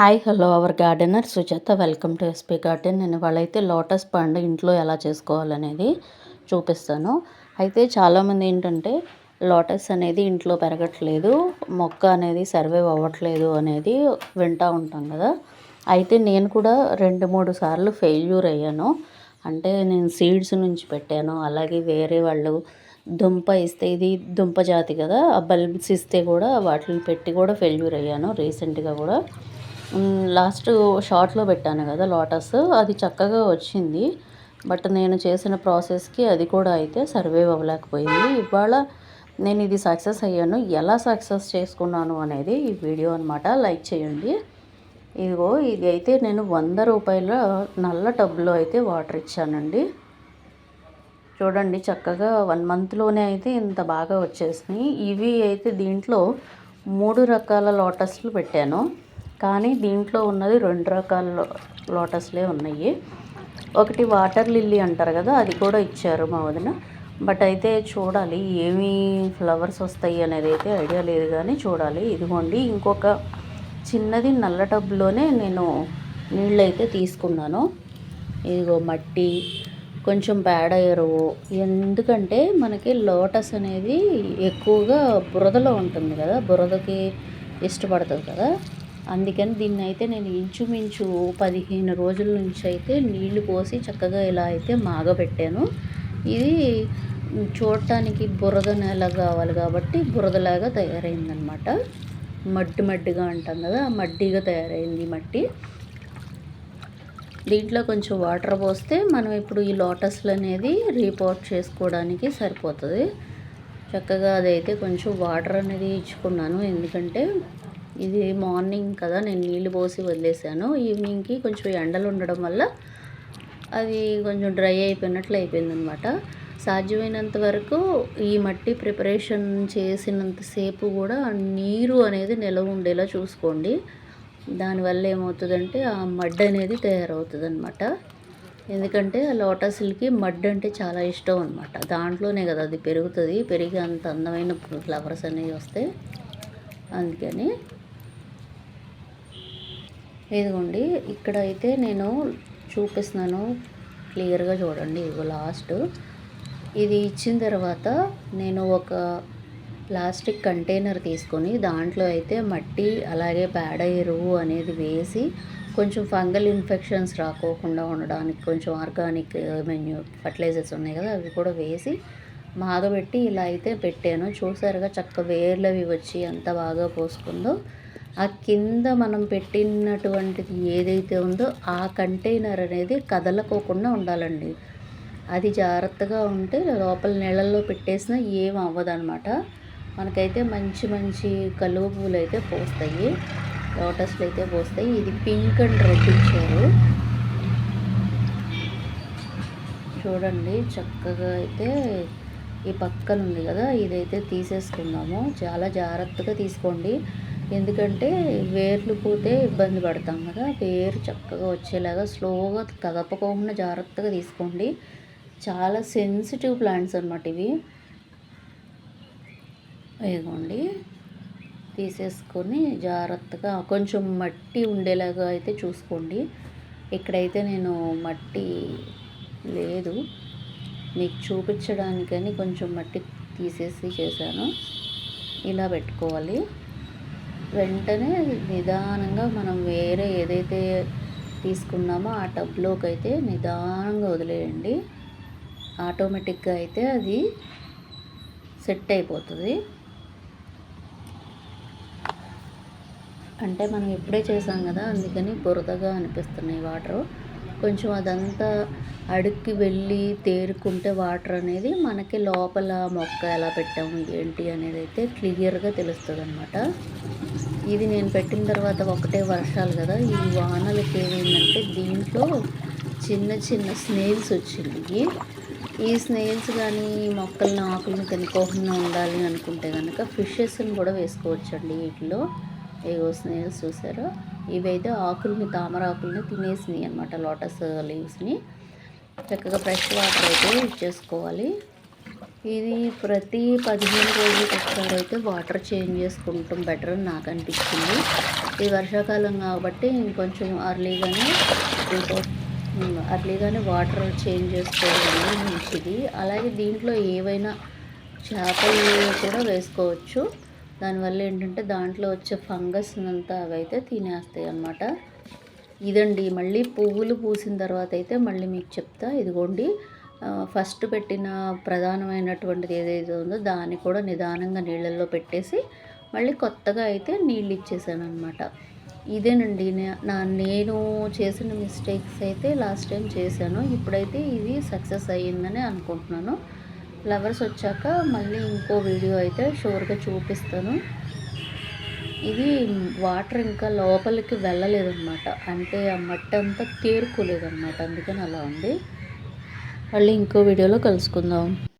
Hi hello our gardener Sujatha. Welcome to SP garden. నేను వాళ్ళైతే lotus పండు ఇంట్లో ఎలా చేసుకోవాలనేది చూపిస్తాను. అయితే చాలామంది ఏంటంటే లోటస్ అనేది ఇంట్లో పెరగట్లేదు మొక్క అనేది సర్వైవ్ అవ్వట్లేదు అనేది వింటూ ఉంటాం కదా. అయితే నేను కూడా రెండు మూడు సార్లు ఫెయిల్యూర్ అయ్యాను. అంటే నేను సీడ్స్ నుంచి పెట్టాను. అలాగే వేరే వాళ్ళు దుంప ఇస్తే ఇది దుంప జాతి కదా ఆ బల్బ్స్ ఇస్తే కూడా వాటిని పెట్టి కూడా ఫెయిల్యూర్ అయ్యాను రీసెంట్గా కూడా. లాస్ట్ షార్ట్లో పెట్టాను కదా లోటస్ అది చక్కగా వచ్చింది. బట్ నేను చేసిన ప్రాసెస్కి అది కూడా అయితే సర్వైవ్ అవ్వలేకపోయింది. ఇవాళ నేను ఇది సక్సెస్ అయ్యాను. ఎలా సక్సెస్ చేసుకున్నాను అనేది ఈ వీడియో అనమాట లైక్ చేయండి. ఇదిగో ఇది అయితే నేను వంద రూపాయల నల్ల టబ్లో అయితే వాటర్ ఇచ్చానండి. చూడండి చక్కగా వన్ మంత్లోనే అయితే ఇంత బాగా వచ్చేసినాయి. ఇవి అయితే దీంట్లో మూడు రకాల లోటస్లు పెట్టాను. కానీ దీంట్లో ఉన్నది రెండు రకాల లోటస్లే ఉన్నాయి. ఒకటి వాటర్ లిల్లీ అంటారు కదా అది కూడా ఇచ్చారు మా వదిన. బట్ అయితే చూడాలి ఏమి ఫ్లవర్స్ వస్తాయి అనేది అయితే ఐడియా లేదు కానీ చూడాలి. ఇదిగోండి ఇంకొక చిన్నది నల్ల టబ్లోనే నేను నీళ్ళు అయితే తీసుకున్నాను. ఇదిగో మట్టి కొంచెం పేడ ఎరువు ఎందుకంటే మనకి లోటస్ అనేది ఎక్కువగా బురదలో ఉంటుంది కదా బురదకి ఇష్టపడుతుంది కదా. అందుకని దీన్ని అయితే నేను ఇంచుమించు పదిహేను రోజుల నుంచి అయితే నీళ్ళు పోసి చక్కగా ఇలా అయితే మాగబెట్టాను. ఇది చూడటానికి బురద నేల కావాలి కాబట్టి బురదలాగా తయారైందనమాట మడ్డి మడ్డిగా అంటాం కదా మడ్డిగా తయారైంది మట్టి. దీంట్లో కొంచెం వాటర్ పోస్తే మనం ఇప్పుడు ఈ లోటస్లు అనేది రీపోర్ట్ చేసుకోవడానికి సరిపోతుంది. చక్కగా అదైతే కొంచెం వాటర్ అనేది ఇచ్చుకున్నాను. ఎందుకంటే ఇది మార్నింగ్ కదా నేను నీళ్ళు పోసి వదిలేసాను. ఈవినింగ్కి కొంచెం ఎండలు ఉండడం వల్ల అది కొంచెం డ్రై అయిపోయినట్లు అయిపోయిందనమాట. సాధ్యమైనంత వరకు ఈ మట్టి ప్రిపరేషన్ చేసినంతసేపు కూడా నీరు అనేది నిలవ ఉండేలా చూసుకోండి. దానివల్ల ఏమవుతుందంటే ఆ మడ్ అనేది తయారవుతుంది అనమాట ఎందుకంటే ఆ లోటస్లకి మడ్ అంటే చాలా ఇష్టం అనమాట. దాంట్లోనే కదా అది పెరుగుతుంది పెరిగి అంత అందమైన ఫ్లవర్స్ అనేవి వస్తాయి అందుకని ఇదిగోండి ఇక్కడ అయితే నేను చూపిస్తున్నాను. క్లియర్గా చూడండి ఇదిగో లాస్ట్. ఇది ఇచ్చిన తర్వాత నేను ఒక ప్లాస్టిక్ కంటైనర్ తీసుకొని దాంట్లో అయితే మట్టి అలాగే పేడ ఎరువు అనేది వేసి కొంచెం ఫంగల్ ఇన్ఫెక్షన్స్ రాకోకుండా ఉండడానికి కొంచెం ఆర్గానిక్ మెన్యూ ఫర్టిలైజర్స్ ఉన్నాయి కదా అవి కూడా వేసి మాగబెట్టి ఇలా అయితే పెట్టాను. చూసారుగా చక్క వేర్లు అవి వచ్చి ఎంత బాగా పోసుకుందో. ఆ కింద మనం పెట్టినటువంటిది ఏదైతే ఉందో ఆ కంటైనర్ అనేది కదలకోకుండా ఉండాలండి. అది జాగ్రత్తగా ఉంటే లోపల నీళ్ళల్లో పెట్టేసినా ఏం అవ్వదనమాట మనకైతే మంచి మంచి కలువ పువ్వులు అయితే పోస్తాయి. లోటస్లు అయితే పోస్తాయి. ఇది పింక్ అండ్ రెడ్ ఇచ్చారు. చూడండి చక్కగా అయితే ఈ పక్కన ఉంది కదా ఇదైతే తీసేసుకుందాము. చాలా జాగ్రత్తగా తీసుకోండి. ఎందుకంటే వేర్లు పోతే ఇబ్బంది పడతాం కదా వేరు చక్కగా వచ్చేలాగా స్లోగా కదపకుండా జాగ్రత్తగా తీసుకోండి. చాలా సెన్సిటివ్ ప్లాంట్స్ అనమాట ఇవి. వేగండి తీసేసుకొని జాగ్రత్తగా కొంచెం మట్టి ఉండేలాగా అయితే చూసుకోండి. ఇక్కడైతే నేను మట్టి లేదు మీకు చూపించడానికని కొంచెం మట్టి తీసేసి చేశాను. ఇలా పెట్టుకోవాలి. వెంటనే నిదానంగా మనం వేరే ఏదైతే తీసుకున్నామో ఆ టబ్లోకి అయితే నిదానంగా వదిలేయండి. ఆటోమేటిక్గా అయితే అది సెట్ అయిపోతుంది. అంటే మనం ఇప్పుడే చేసాం కదా అందుకని బురదగా అనిపిస్తున్నాయి వాటరు. కొంచెం అదంతా అడుక్కి వెళ్ళి తేరుకుంటే వాటర్ అనేది మనకి లోపల మొక్క ఎలా పెట్టాము ఏంటి అనేది అయితే క్లియర్గా తెలుస్తుంది అనమాట ఇది నేను పెట్టిన తర్వాత ఒకటే వర్షాలు కదా ఈ వానలకి ఏమైందంటే దీంట్లో చిన్న చిన్న స్నేల్స్ వచ్చింది. ఈ స్నేల్స్ కానీ మొక్కలను ఆకులను తినుకోకుండా ఉండాలి అనుకుంటే కనుక ఫిషెస్ని కూడా వేసుకోవచ్చండి వీటిలో. ఏవో స్నేల్స్ చూసారో? ఇవైతే ఆకుల్ని తామర ఆకుల్ని తినేసినాయి అనమాట లోటస్ లీవ్స్ని. చక్కగా ఫ్రెష్ వాటర్ అయితే ఇచ్చేసుకోవాలి ఇది ప్రతి పదిహేను రోజులకి ఒకసారి అయితే వాటర్ చేంజ్ చేసుకుంటాం బెటర్ అని నాకు అనిపించింది ఈ వర్షాకాలం కాబట్టి ఇంకొంచెం అర్లీగానే అర్లీగానే వాటర్ చేంజ్ చేసుకోవడం మంచిది. అలాగే దీంట్లో ఏవైనా చేపలు కూడా వేసుకోవచ్చు. దానివల్ల ఏంటంటే దాంట్లో వచ్చే ఫంగస్ అంతా అవైతే తినేస్తాయి అన్నమాట. ఇదండి మళ్ళీ పువ్వులు పూసిన తర్వాత అయితే మళ్ళీ మీకు చెప్తా. ఇదిగోండి ఫస్ట్ పెట్టిన ప్రధానమైనటువంటిది ఏదైతే ఉందో దాన్ని కూడా నిదానంగా నీళ్ళల్లో పెట్టేసి మళ్ళీ కొత్తగా అయితే నీళ్ళు ఇచ్చేసాను అనమాట ఇదేనండి నా నేను చేసిన మిస్టేక్స్ అయితే లాస్ట్ టైం చేశాను. ఇప్పుడైతే ఇది సక్సెస్ అయ్యిందని అనుకుంటున్నాను. ఫ్లవర్స్ వచ్చాక మళ్ళీ ఇంకో వీడియో అయితే షూర్గా చూపిస్తాను. ఇది వాటర్ ఇంకా లోపలికి వెళ్ళలేదన్నమాట. అంటే ఆ మట్టి అంతా తేరుకోలేదన్నమాట. అందుకని అలా ఉంది. మళ్ళీ ఇంకో వీడియోలో కలుసుకుందాం.